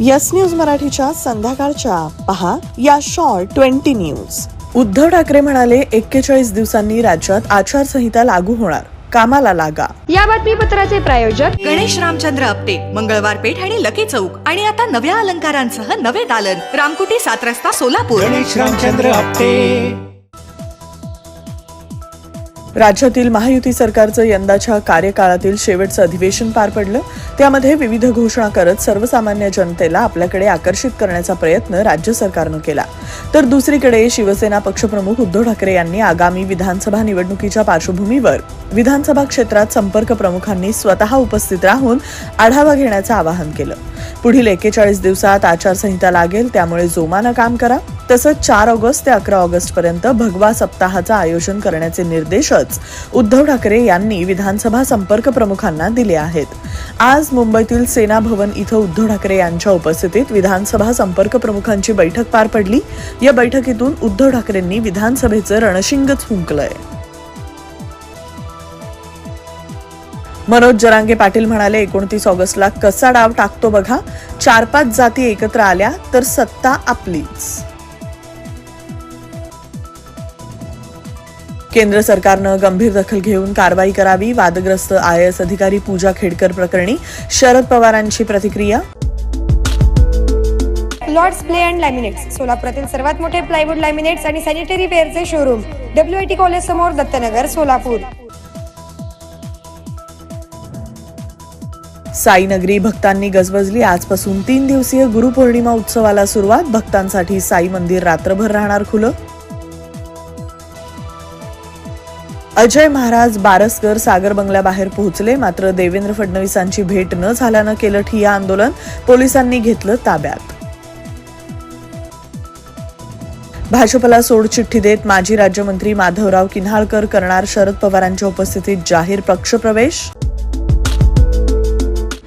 Yes news मराठीच्या संध्याकाळच्या. पहा या short twenty news. Uddhav Thackeray म्हणाले एक्केचाळीस दिवसांनी राज्यात आचारसंहिता लागू होणार. कामाला लागा. या बातमीपत्राचे प्रायोजक गणेश रामचंद्र आपटे मंगळवार पेठ आणि लकी चौक. आणि आता नव्या अलंकारांसह नवे दालन. रामकुटी सात रस्ता सोलापूर. गणेश रामचंद्र आपटे. राज्यातील महायुती सरकारचं यंदाच्या कार्यकाळातील शेवटचं अधिवेशन पार पडलं. त्यामध्ये विविध घोषणा करत सर्वसामान्य जनतेला आपल्याकडे आकर्षित करण्याचा प्रयत्न राज्य सरकारनं केला. तर दुसरीकडे शिवसेना पक्षप्रमुख उद्धव ठाकरे यांनी आगामी विधानसभा निवडणुकीच्या पार्श्वभूमीवर विधानसभा क्षेत्रात संपर्क प्रमुखांनी स्वतः उपस्थित राहून आढावा घेण्याचं आवाहन केलं. पुढील एक्केचाळीस दिवसात आचारसंहिता लागेल त्यामुळे जोमानं काम करा. तसंच चार ऑगस्ट ते अकरा ऑगस्ट पर्यंत भगवा सप्ताहाचं आयोजन करण्याचे निर्देशच उद्धव ठाकरे यांनी विधानसभा संपर्क प्रमुखांना दिले आहेत. आज मुंबईतील सेना भवन इथं उद्धव ठाकरे यांच्या उपस्थितीत विधानसभा संपर्क प्रमुखांची बैठक पार पडली. या बैठकीतून उद्धव ठाकरेंनी विधानसभेचं रणशिंगच फुंकलंय मनोज जरांगे पाटील म्हणाले एकोणतीस ऑगस्टला कसा डाव टाकतो बघा. चार पाच जाती एकत्र आल्या तर सत्ता आपलीच. केंद्र सरकारनं गंभीर दखल घेऊन कारवाई करावी वादग्रस्त आय एस अधिकारी पूजा खेडकर प्रकरणी शरद पवारांची प्रतिक्रिया. लॉर्ड्स प्ले अँड लॅमिनेट्स सोलापुरातील सर्वात मोठे प्लायवूड लॅमिनेट्स आणि sanitary वेअरचे showroom W I T college समोर दत्तनगर सोलापूर. साईनगरी भक्तांनी गजबजली. आजपासून तीन दिवसीय गुरुपौर्णिमा उत्सवाला सुरुवात. भक्तांसाठी साई मंदिर रात्रभर राहणार खुलं. अजय महाराज बारसकर सागर बंगल्याबाहेर पोहोचले मात्र देवेंद्र फडणवीसांची भेट न झाल्यानं केलं ठिय्या आंदोलन. पोलिसांनी घेतलं ताब्यात. भाजपला सोडचिठ्ठी देत माजी राज्यमंत्री माधवराव किन्हाळकर करणार शरद पवारांच्या उपस्थितीत जाहीर पक्षप्रवेश.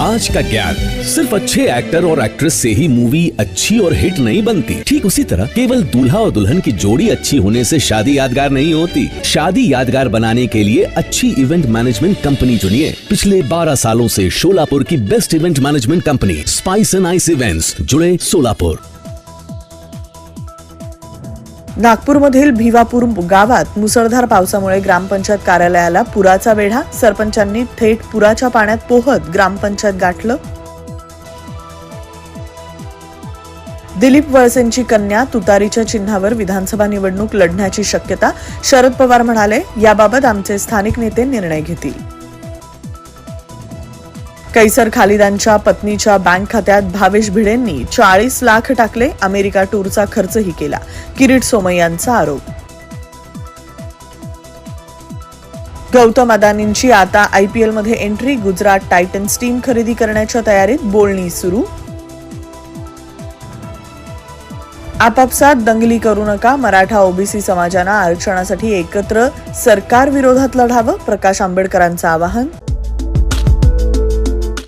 आज का ज्ञान सिर्फ़ अच्छे एक्टर और एक्ट्रेस से ही मूवी अच्छी और हिट नहीं बनती। ठीक उसी तरह केवल दूल्हा और दुल्हन की जोड़ी अच्छी होने से शादी यादगार नहीं होती। शादी यादगार बनाने के लिए अच्छी इवेंट मैनेजमेंट कंपनी चुनिए। पिछले 12 सालों से शोलापुर की best event management company spice and ice events जुड़े सोलापुर नागपूरमधील भिवापूर गावात मुसळधार पावसामुळे ग्रामपंचायत कार्यालयाला पुराचा वेढा. सरपंचांनी थेट पुराच्या पाण्यात पोहत ग्रामपंचायत गाठलं. दिलीप वळसेंची कन्या तुतारीच्या चिन्हावर विधानसभा निवडणूक लढण्याची शक्यता. शरद पवार म्हणाले याबाबत आमचे स्थानिक नेते निर्णय घेतील. कैसर खालिदांच्या पत्नीच्या बँक खात्यात भावेश भिडेंनी चाळीस लाख टाकले अमेरिका टूरचा खर्चही केला किरीट सोमय्यांचा आरोप. गौतम अदानींची आता आयपीएलमध्ये एंट्री गुजरात टायटन्स टीम खरेदी करण्याच्या तयारीत बोलणी सुरू. आपापसात दंगली करू नका मराठा ओबीसी समाजानं आरक्षणासाठी एकत्र सरकार विरोधात लढावं प्रकाश आंबेडकरांचं आवाहन.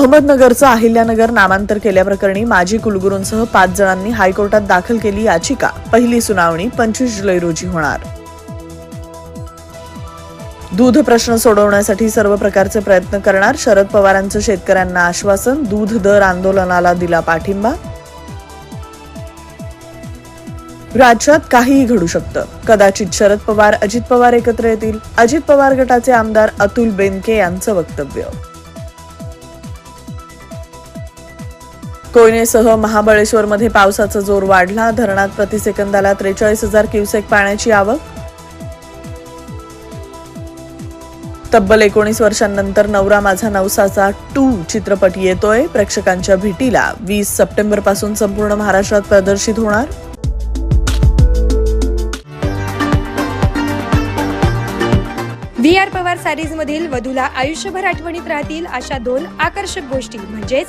अहमदनगरचं अहिल्यानगर नामांतर केल्याप्रकरणी माजी कुलगुरूंसह पाच जणांनी हायकोर्टात दाखल केली याचिका. पहिली सुनावणी पंचवीस जुलै रोजी होणार. दूध प्रश्न सोडवण्यासाठी सर्व प्रकारचे प्रयत्न करणार शरद पवारांचं शेतकऱ्यांना आश्वासन दूध दर आंदोलनाला दिला पाठिंबा. राज्यात काहीही घडू शकतं. कदाचित शरद पवार अजित पवार एकत्र येतील. अजित पवार गटाचे आमदार अतुल बेनके यांचं वक्तव्य. कोयनेसह महाबळेश्वरमध्ये पावसाचा जोर वाढला. धरणात प्रतिसेकंदाला त्रेचाळीस हजार क्युसेक पाण्याची आवक. तब्बल एकोणीस वर्षांनंतर नवरा माझा नवसाचा टू चित्रपट येतोय. प्रेक्षकांच्या भेटीला वीस सप्टेंबरपासून संपूर्ण महाराष्ट्रात प्रदर्शित होणार. व्ही आर पवार सारीज मधील वधूला आयुष्यभर आठवणीत राहतील अशा दोन आकर्षक गोष्टी. म्हणजेच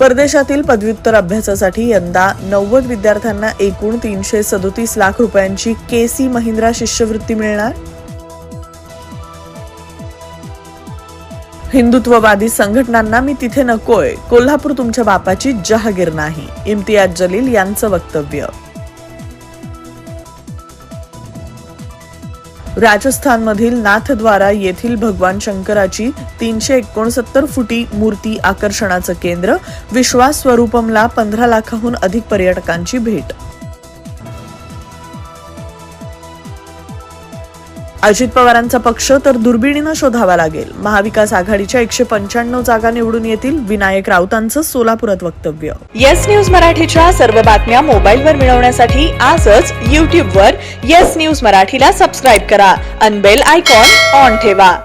परदेशातील पदव्युत्तर अभ्यासासाठी यंदा नव्वद विद्यार्थ्यांना एकूण तीनशे सदोतीस लाख रुपयांची के सी महिंद्रा शिष्यवृत्ती मिळणार? हिंदुत्ववादी संघटनांना मी तिथे नकोय. कोल्हापूर तुमच्या बापाची जहागीर नाही. इम्तियाज जलील यांचं वक्तव्य. राजस्थानमधील नाथद्वारा येथील भगवान शंकराची तीनशे एकोणसत्तर फुटी मूर्ती आकर्षणाचं केंद्र विश्वास स्वरूपमला पंधरा लाखाहून अधिक पर्यटकांची भेट. अजित पवारांचा पक्ष तर दुर्बिणीनं शोधावा लागेल. महाविकास आघाडीच्या एकशे पंच्याण्णव जागा निवडून येतील विनायक राऊतांचं सोलापुरात वक्तव्य. येस न्यूज मराठीच्या सर्व बातम्या मोबाईलवर मिळवण्यासाठी आजच यूट्यूबवर येस न्यूज मराठीला सबस्क्राईब करा. अनबेल आयकॉन ऑन ठेवा.